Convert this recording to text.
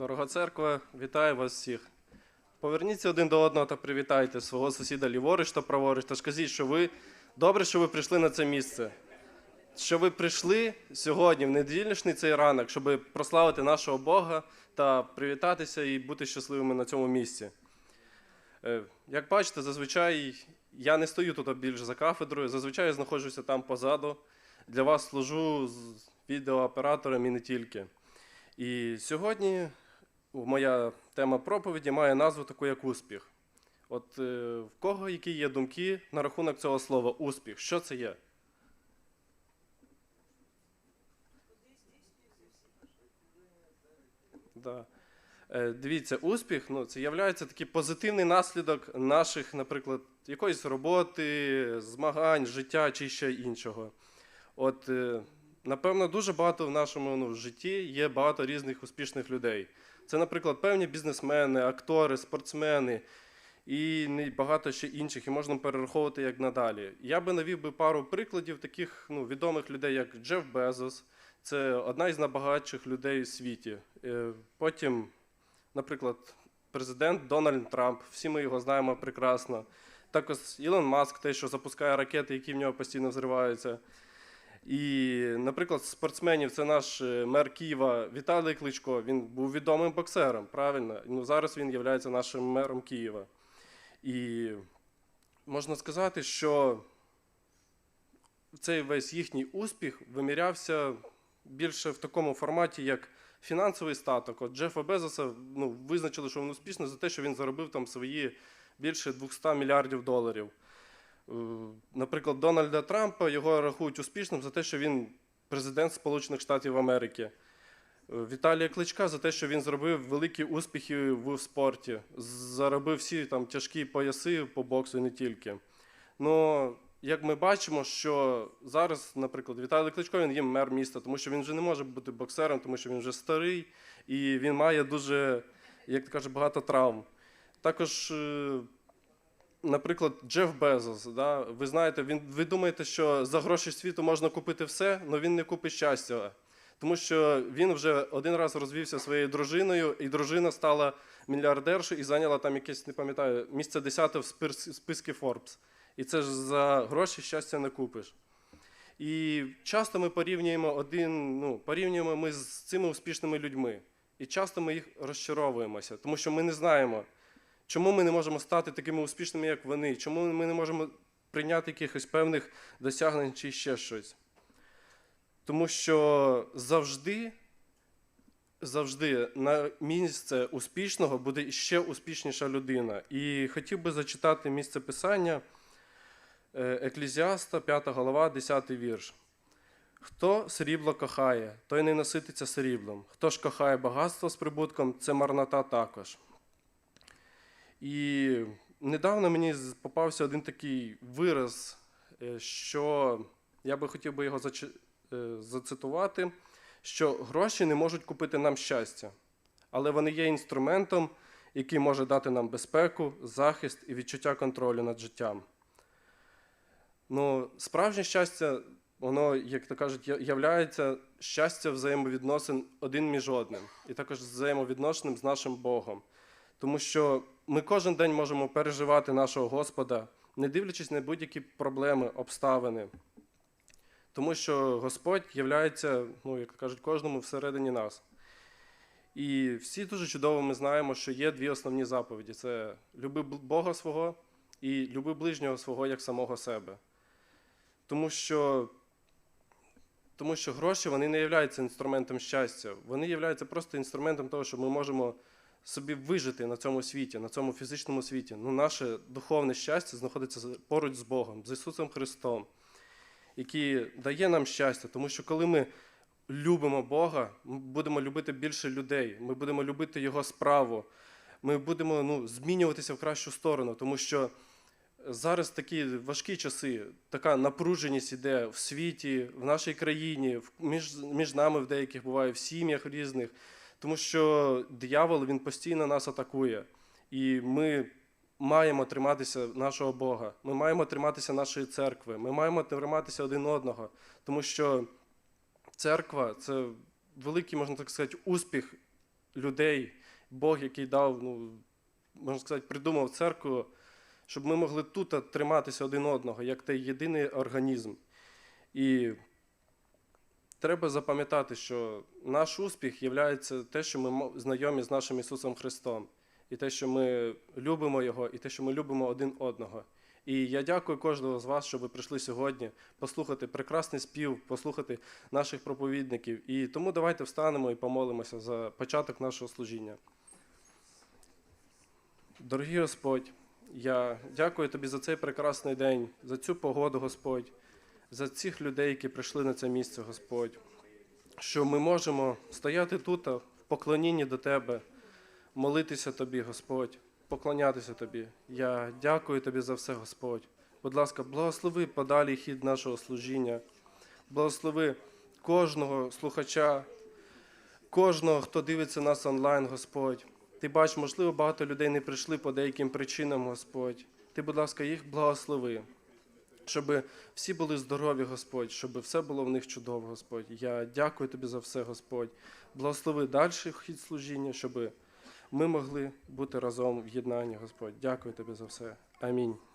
Дорога церква, вітаю вас всіх. Поверніться один до одного та привітайте свого сусіда ліворуч та праворуч та скажіть, що ви добре, що ви прийшли на це місце. Що ви прийшли сьогодні, в недільнішній цей ранок, щоб прославити нашого Бога та привітатися і бути щасливими на цьому місці. Е, Як бачите, зазвичай я не стою тут більш за кафедрою, зазвичай я знаходжуся там позаду. Для вас служу з відеооператором і не тільки. І сьогодні моя тема проповіді має назву таку, як успіх. От е, в кого які є думки на рахунок цього слова успіх? Що це є? Да. Е, Дивіться, успіх ну, це є такий позитивний наслідок наших, наприклад, якоїсь роботи, змагань, життя чи ще іншого. От, е, напевно, дуже багато в нашому ну, житті є багато різних успішних людей. Це, наприклад, певні бізнесмени, актори, спортсмени і багато ще інших, і можна перераховувати як надалі. Я би навів би пару прикладів таких ну, відомих людей, як Джеф Безос. Це одна із найбагатших людей у світі. Е, Потім, наприклад, президент Дональд Трамп, всі ми його знаємо прекрасно. Також Ілон Маск, той, що запускає ракети, які в нього постійно взриваються. І, наприклад, спортсменів це наш е, мер Києва Віталій Кличко. Він був відомим боксером, правильно? Ну, зараз він є нашим мером Києва. І можна сказати, що цей весь їхній успіх вимірявся більше в такому форматі, як фінансовий статок. От Джефа Безоса ну, визначили, що він успішний за те, що він заробив там свої більше 200 мільярдів доларів. Е, Наприклад, Дональда Трампа його рахують успішним за те, що він президент Сполучених Штатів Америки. Е, Віталія Кличка за те, що він зробив великі успіхи в спорті, заробив всі там тяжкі пояси по боксу і не тільки. Ну, як ми бачимо, що зараз, наприклад, Віталій Кличко він є мер міста, тому що він вже не може бути боксером, тому що він вже старий і він має дуже, як то каже, багато травм. Також, е, наприклад, Джеф Безос, да, ви знаєте, він, ви думаєте, що за гроші світу можна купити все, але він не купить щастя. Тому що він вже один раз розвівся своєю дружиною, і дружина стала мільярдершою і зайняла там якесь, не пам'ятаю, місце 10 в списку Forbes. І це ж за гроші щастя не купиш. І часто ми порівнюємо один, ну, порівнюємо ми з цими успішними людьми. І часто ми їх розчаровуємося, тому що ми не знаємо, чому ми не можемо стати такими успішними, як вони, чому ми не можемо прийняти якихось певних досягнень чи ще щось. Тому що завжди, завжди на місце успішного буде ще успішніша людина. І хотів би зачитати місце писання е, Еклезіаста, 5 глава, 10 вірш. Хто срібло кохає, той не насититься сріблом. Хто ж кохає багатство з прибутком, це марнота також. І недавно мені попався один такий вираз, е, що я би хотів би його е, зацитувати, що гроші не можуть купити нам щастя, але вони є інструментом, який може дати нам безпеку, захист і відчуття контролю над життям. Ну, справжнє щастя, воно, як то кажуть, являється щастя взаємовідносин один між одним, і також взаємовідношеним з нашим Богом. Тому що ми кожен день можемо переживати нашого Господа, не дивлячись на будь-які проблеми, обставини. Тому що Господь являється, ну, як кажуть, кожному всередині нас. І всі дуже чудово ми знаємо, що є дві основні заповіді: це люби Бога свого і люби ближнього свого як самого себе. Тому що, тому що гроші вони не являються інструментом щастя, вони являються просто інструментом того, що ми можемо собі вижити на цьому світі, на цьому фізичному світі. Ну, наше духовне щастя знаходиться поруч з Богом, з Ісусом Христом, який дає нам щастя, тому що коли ми любимо Бога, ми будемо любити більше людей, ми будемо любити Його справу, ми будемо ну, змінюватися в кращу сторону, тому що зараз такі важкі часи, така напруженість іде в світі, в нашій країні, між, між нами в деяких буває, в сім'ях різних, тому що диявол він постійно нас атакує. І ми маємо триматися нашого Бога, ми маємо триматися нашої церкви, ми маємо триматися один одного, тому що церква це великий, можна так сказати, успіх людей, Бог, який дав, ну, можна сказати, придумав церкву, щоб ми могли тут триматися один одного, як той єдиний організм. І треба запам'ятати, що наш успіх є те, що ми знайомі з нашим Ісусом Христом, і те, що ми любимо Його, і те, що ми любимо один одного. І я дякую кожного з вас, що ви прийшли сьогодні послухати прекрасний спів, послухати наших проповідників. І тому давайте встанемо і помолимося за початок нашого служіння. Дорогий Господь, я дякую тобі за цей прекрасний день, за цю погоду, Господь, за цих людей, які прийшли на це місце, Господь, що ми можемо стояти тут в поклонінні до Тебе, молитися Тобі, Господь, поклонятися Тобі. Я дякую Тобі за все, Господь. Будь ласка, благослови подалі хід нашого служіння, благослови кожного слухача, кожного, хто дивиться нас онлайн, Господь. Ти бачиш, можливо, багато людей не прийшли по деяким причинам, Господь. Ти, будь ласка, їх благослови, щоб всі були здорові, Господь, щоб все було в них чудово, Господь. Я дякую тобі за все, Господь. Благослови далі хід служіння, щоб ми могли бути разом в єднанні, Господь. Дякую тобі за все. Амінь.